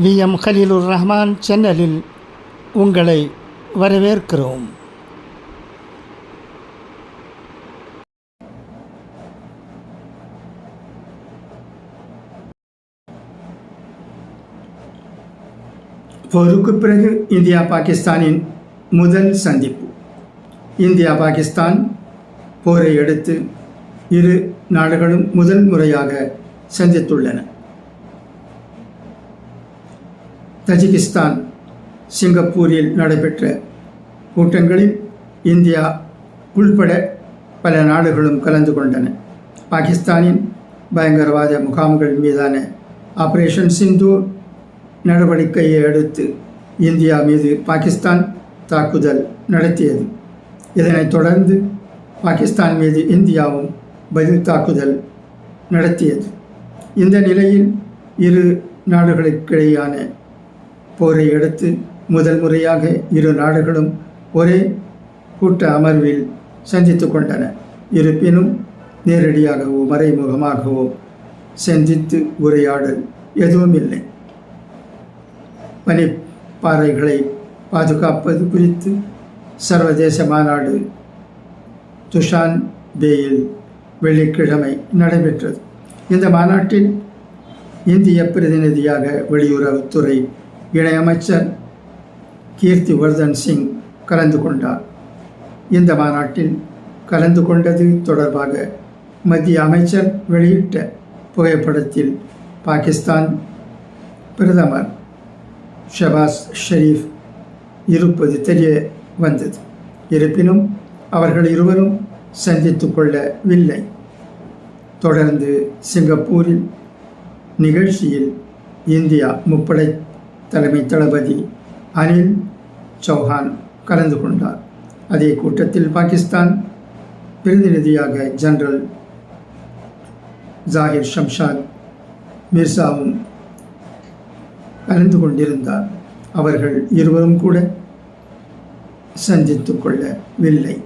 We. M. Haleelur Rahman சேனலில் உங்களை வரவேற்கிறோம். போருக்கு பிறகு இந்தியா பாகிஸ்தானின் முதல் சந்திப்பு. இந்தியா பாகிஸ்தான் போரை அடுத்து இரு நாடுகளும் முதல் முறையாக சந்தித்துள்ளன. தஜிகிஸ்தான் சிங்கப்பூரில் நடைபெற்ற கூட்டங்களில் இந்தியா உள்பட பல நாடுகளும் கலந்து கொண்டன. பாகிஸ்தானின் பயங்கரவாத முகாம்கள் மீதான ஆபரேஷன் சிந்தூர் நடவடிக்கையை அடுத்து இந்தியா மீது பாகிஸ்தான் தாக்குதல் நடத்தியது. இதனைத் தொடர்ந்து பாகிஸ்தான் மீது இந்தியாவும் பதில் தாக்குதல் நடத்தியது. இந்த நிலையில் இரு நாடுகளுக்கிடையான போரை அடுத்து முதல் முறையாக இரு நாடுகளும் ஒரே கூட்ட அமர்வில் சந்தித்து கொண்டன. இருப்பினும் நேரடியாகவோ மறைமுகமாகவோ சந்தித்து உரையாடல் எதுவும் இல்லை பனிப்பாறைகளை பாதுகாப்பது குறித்து சர்வதேச மாநாடு துஷான் பேயில் வெள்ளிக்கிழமை நடைபெற்றது. இந்த மாநாட்டில் இந்திய பிரதிநிதியாக வெளியுறவுத்துறை இணையமைச்சர் கீர்த்தி வர்தன் சிங் கலந்து கொண்டார். இந்த மாநாட்டில் கலந்து கொண்டது தொடர்பாக மத்திய அமைச்சர் வெளியிட்ட புகைப்படத்தில் பாகிஸ்தான் பிரதமர் ஷபாஸ் ஷெரீஃப் இருப்பது தெரிய வந்தது. இருப்பினும் அவர்கள் இருவரும் சந்தித்து கொள்ளவில்லை. தொடர்ந்து சிங்கப்பூரில் நிகழ்ச்சியில் இந்தியா முப்படை தலைமை தளபதி அனில் சௌஹான் கலந்து கொண்டார். அதே கூட்டத்தில் பாகிஸ்தான் பிரதிநிதியாக ஜெனரல் ஜாகிர் ஷம்ஷாத் மிர்சாவும் கலந்து கொண்டிருந்தார். அவர்கள் இருவரும் கூட சந்தித்து கொள்ளவில்லை.